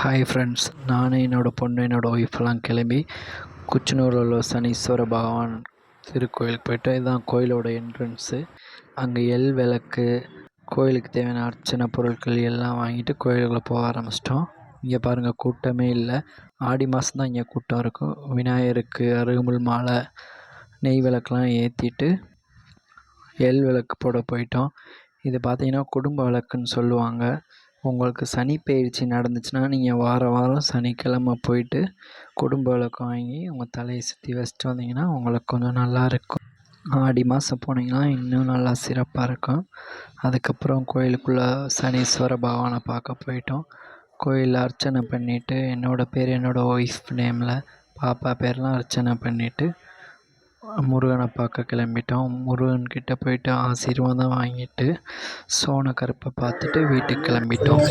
Hi friends நான் என்னோடய பொண்ணு என்னோடய ஒய்ஃப்லாம் கிளம்பி குச்சனூரில் உள்ள சனீஸ்வர பகவான் திருக்கோயிலுக்கு போயிட்டு இதுதான் கோயிலோட என்ட்ரன்ஸு அங்கே எல் விளக்கு கோயிலுக்கு தேவையான அர்ச்சனை பொருட்கள் எல்லாம் வாங்கிட்டு கோயிலுக்குள்ளே போக ஆரம்பிச்சிட்டோம். இங்கே பாருங்கள் கூட்டமே இல்லை. ஆடி மாதம் தான் இங்கே கூட்டம் இருக்கும். விநாயகருக்கு அருகம்புல் மாலை நெய் விளக்குலாம் ஏற்றிட்டு எல் விளக்கு போட போயிட்டோம். இது பார்த்திங்கன்னா குடும்ப விளக்குன்னு சொல்லுவாங்க. உங்களுக்கு சனி பெயர்ச்சி நடந்துச்சுன்னா நீங்கள் வாரம் வாரம் சனிக்கிழம போயிட்டு குடும்ப விளக்கு வாங்கி உங்கள் தலையை சுற்றி வச்சுட்டு வந்தீங்கன்னா உங்களுக்கு கொஞ்சம் நல்லா இருக்கும். ஆடி மாதம் போனீங்கன்னா இன்னும் நல்லா சிறப்பாக இருக்கும். அதுக்கப்புறம் கோயிலுக்குள்ளே சனீஸ்வர பகவானை பார்க்க போயிட்டோம். கோயிலில் அர்ச்சனை பண்ணிவிட்டு என்னோடய பேர் என்னோடய ஒய்ஃப் நேமில் பாப்பா பேர்லாம் அர்ச்சனை பண்ணிவிட்டு முருகனை பார்க்க கிளம்பிட்டோம். முருகன்கிட்ட போயிட்டு ஆசீர்வாதம் வாங்கிட்டு சோன கருப்பை பார்த்துட்டு வீட்டுக்கு கிளம்பிட்டோம்.